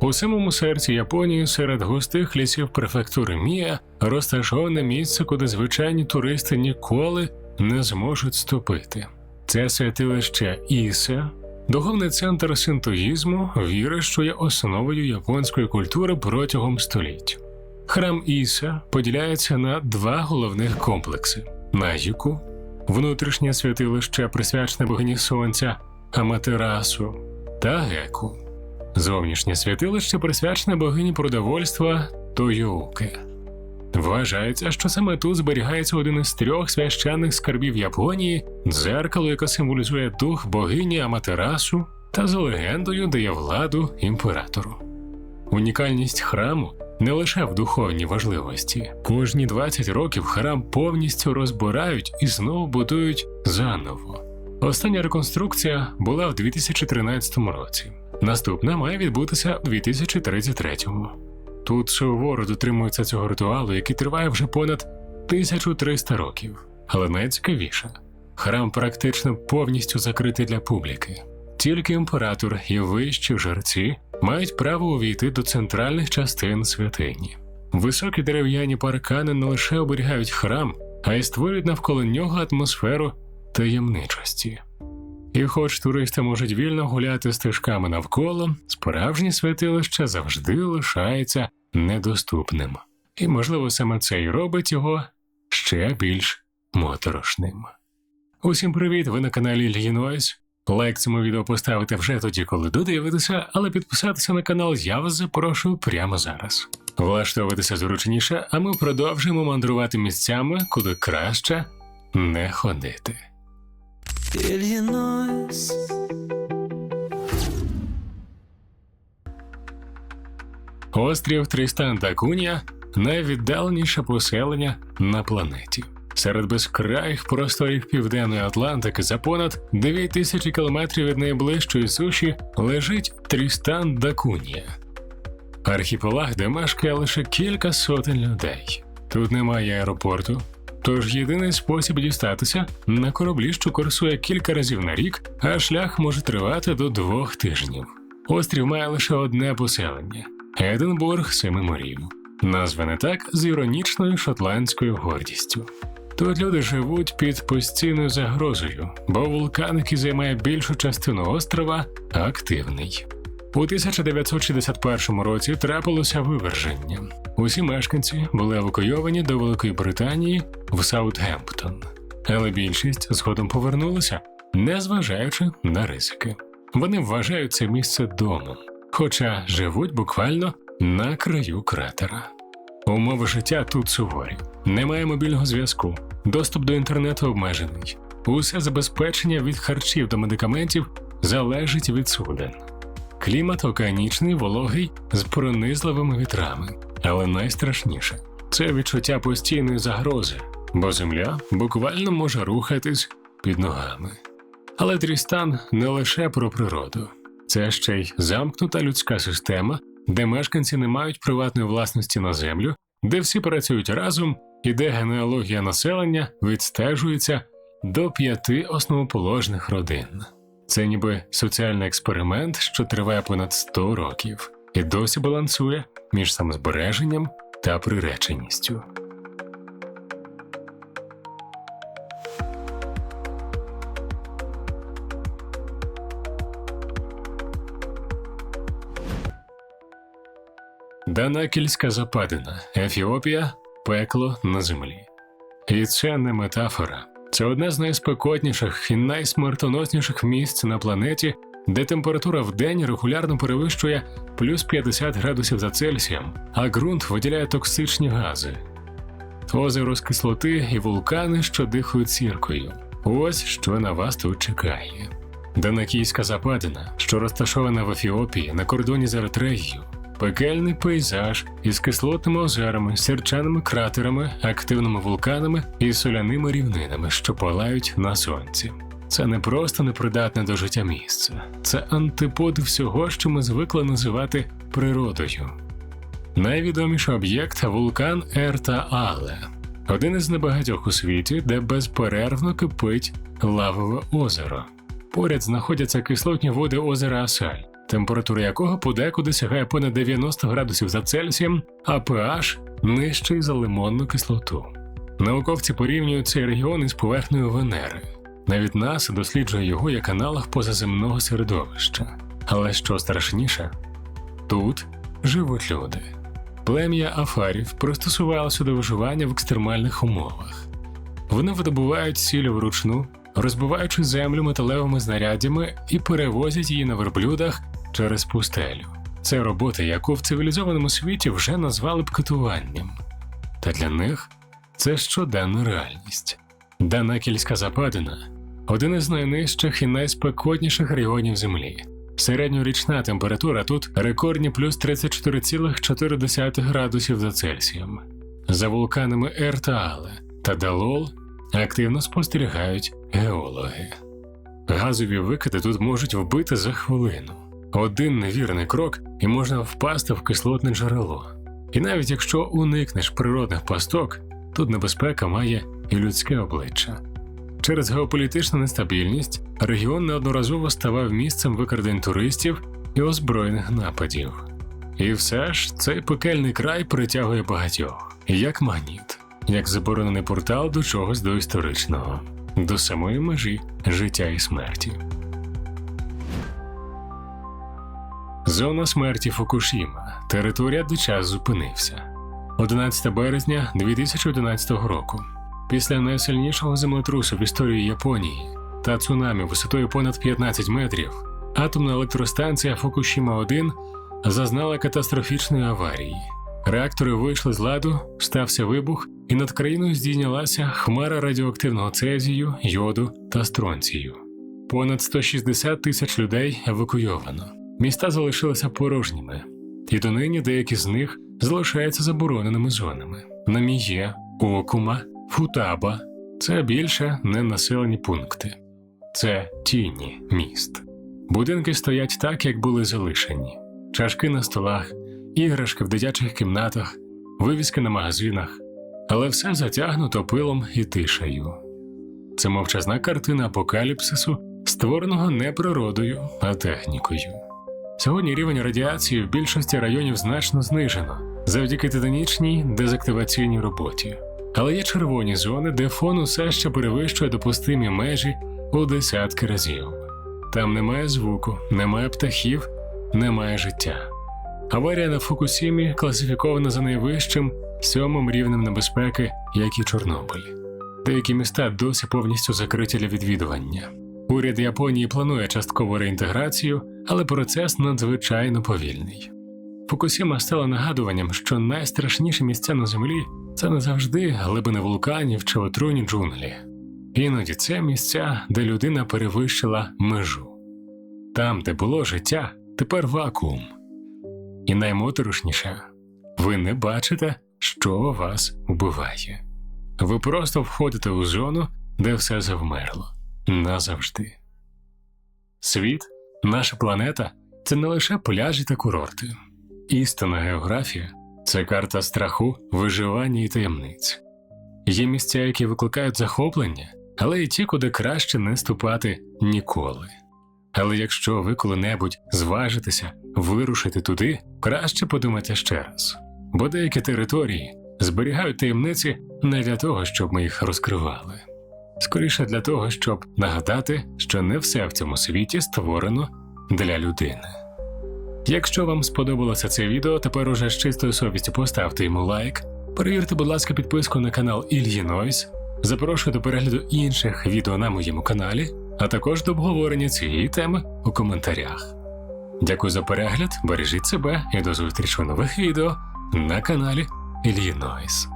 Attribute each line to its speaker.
Speaker 1: У самому серці Японії, серед густих лісів префектури Мія, розташоване місце, куди звичайні туристи ніколи не зможуть ступити. Це святилище Ісе, духовний центр синтоїзму, віри, що є основою японської культури протягом століть. Храм Іса поділяється на два головних комплекси: Назіку, внутрішнє святилище, присвячене богині сонця, Аматерасу та Геку. Зовнішнє святилище присвячене богині продовольства Тойоуке. Вважається, що саме тут зберігається один із трьох священних скарбів Японії, дзеркало, яке символізує дух богині Аматерасу, та за легендою дає владу імператору. Унікальність храму не лише в духовній важливості. Кожні 20 років храм повністю розбирають і знову будують заново. Остання реконструкція була в 2013 році. Наступна має відбутися у 2033-му. Тут суворо дотримуються цього ритуалу, який триває вже понад 1300 років. Але найцікавіше, храм практично повністю закритий для публіки. Тільки імператор і вищі жерці мають право увійти до центральних частин святині. Високі дерев'яні паркани не лише оберігають храм, а й створюють навколо нього атмосферу таємничості. І хоч туристи можуть вільно гуляти стежками навколо, справжнє святилище завжди лишається недоступним. І, можливо, саме це й робить його ще більш моторошним. Усім привіт! Ви на каналі Ільїнойс. Лайк цьому відео поставити вже тоді, коли додивитеся, але підписатися на канал я вас запрошую прямо зараз. Влаштовуватися зручніше, а ми продовжуємо мандрувати місцями, куди краще не ходити.
Speaker 2: Иллинойс
Speaker 1: Острів Трістан та Кунія найвіддаленіше поселення на планеті. Серед безкраїх просторів Південної Атлантики за понад 2000 кілометрів від найближчої суші лежить Трістан да Кунія. Архіпелаг, де мешкає лише кілька сотень людей. Тут немає аеропорту, тож єдиний спосіб дістатися на кораблі, що курсує кілька разів на рік, а шлях може тривати до двох тижнів. Острів має лише одне поселення Единбург Семи морів, назване так з іронічною шотландською гордістю. Тут люди живуть під постійною загрозою, бо вулкан, який займає більшу частину острова, активний. У 1961 році трапилося виверження. Усі мешканці були евакуйовані до Великої Британії в Саутгемптон, але більшість згодом повернулася, незважаючи на ризики. Вони вважають це місце домом, хоча живуть буквально на краю кратера. Умови життя тут суворі. Немає мобільного зв'язку, доступ до інтернету обмежений. Усе забезпечення від харчів до медикаментів залежить від суден. Клімат океанічний, вологий з пронизливими вітрами. Але найстрашніше це відчуття постійної загрози, бо земля буквально може рухатись під ногами. Але Трістан не лише про природу, це ще й замкнута людська система, де мешканці не мають приватної власності на землю, де всі працюють разом і де генеалогія населення відстежується до п'яти основоположних родин. Це ніби соціальний експеримент, що триває понад 100 років, і досі балансує між самозбереженням та приреченістю. Данакільська западина, Ефіопія, пекло на землі. І це не метафора. Це одне з найспекотніших і найсмертоносніших місць на планеті, де температура в день регулярно перевищує плюс 50 градусів за Цельсієм, а ґрунт виділяє токсичні гази. Озеро з кислоти і вулкани, що дихають сіркою. Ось що на вас тут чекає. Данакійська западина, що розташована в Ефіопії на кордоні з Еритреєю, пекельний пейзаж із кислотними озерами, сірчаними кратерами, активними вулканами і соляними рівнинами, що палають на сонці. Це не просто непридатне до життя місце, це антипод всього, що ми звикли називати природою. Найвідоміший об'єкт вулкан Ерта Але, один із небагатьох у світі, де безперервно кипить лавове озеро. Поряд знаходяться кислотні води озера Асаль, температура якого подекуди сягає понад 90 градусів за Цельсієм, а pH нижчий за лимонну кислоту. Науковці порівнюють цей регіон із поверхнею Венери. Навіть НАСА досліджує його як аналог позаземного середовища. Але що страшніше, тут живуть люди. Плем'я афарів пристосувалося до виживання в екстремальних умовах. Вони видобувають сіль вручну, розбиваючи землю металевими знаряддями і перевозять її на верблюдах через пустелю. Це робота, яку в цивілізованому світі вже назвали б катуванням. Та для них це щоденна реальність. Данакільська западина один із найнижчих і найспекотніших регіонів Землі. Середньорічна температура тут рекордні плюс 34,4 градусів за Цельсієм. За вулканами Ертаале та Далол активно спостерігають геологи. Газові викиди тут можуть вбити за хвилину. Один невірний крок і можна впасти в кислотне джерело. І навіть якщо уникнеш природних пасток, тут небезпека має і людське обличчя. Через геополітичну нестабільність регіон неодноразово ставав місцем викрадень туристів і озброєних нападів. І все ж цей пекельний край притягує багатьох, як магніт, як заборонений портал до чогось доісторичного, до самої межі життя і смерті. Зона смерті Фукушіма, територія, де час зупинився. 11 березня 2011 року. Після найсильнішого землетрусу в історії Японії та цунамі висотою понад 15 метрів, атомна електростанція Фукушіма 1 зазнала катастрофічної аварії. Реактори вийшли з ладу, стався вибух, і над країною здійнялася хмара радіоактивного цезію, йоду та стронцію. Понад 160 тисяч людей евакуйовано. Міста залишилися порожніми, і донині деякі з них залишаються забороненими зонами. Наміє, Окума, Футаба це більше не населені пункти, це тіні міст. Будинки стоять так, як були залишені: чашки на столах, іграшки в дитячих кімнатах, вивіски на магазинах, але все затягнуто пилом і тишею. Це мовчазна картина апокаліпсису, створеного не природою, а технікою. Сьогодні рівень радіації в більшості районів значно знижено завдяки титанічній дезактиваційній роботі. Але є червоні зони, де фон усе ще перевищує допустимі межі у десятки разів. Там немає звуку, немає птахів, немає життя. Аварія на Фукусімі класифікована за найвищим сьомим рівнем небезпеки, як і Чорнобиль. Деякі міста досі повністю закриті для відвідування. Уряд Японії планує часткову реінтеграцію, але процес надзвичайно повільний. Фукусіма стала нагадуванням, що найстрашніші місця на землі це не завжди глибини вулканів чи отруйні джунглі. Іноді це місця, де людина перевищила межу. Там, де було життя, тепер вакуум. І наймоторошніше ви не бачите, що вас вбиває. Ви просто входите у зону, де все завмерло назавжди. Світ, наша планета це не лише пляжі та курорти. Істинна географія це карта страху, виживання і таємниць. Є місця, які викликають захоплення, але і ті, куди краще не ступати ніколи. Але якщо ви коли-небудь зважитеся вирушити туди, краще подумайте ще раз, бо деякі території зберігають таємниці не для того, щоб ми їх розкривали скоріше для того, щоб нагадати, що не все в цьому світі створено для людини. Якщо вам сподобалося це відео, тепер уже з чистою совістю поставте йому лайк, перевірте, будь ласка, підписку на канал Ільї Нойс, запрошую до перегляду інших відео на моєму каналі, а також до обговорення цієї теми у коментарях. Дякую за перегляд, бережіть себе і до зустрічі у нових відео на каналі Ільї Нойс.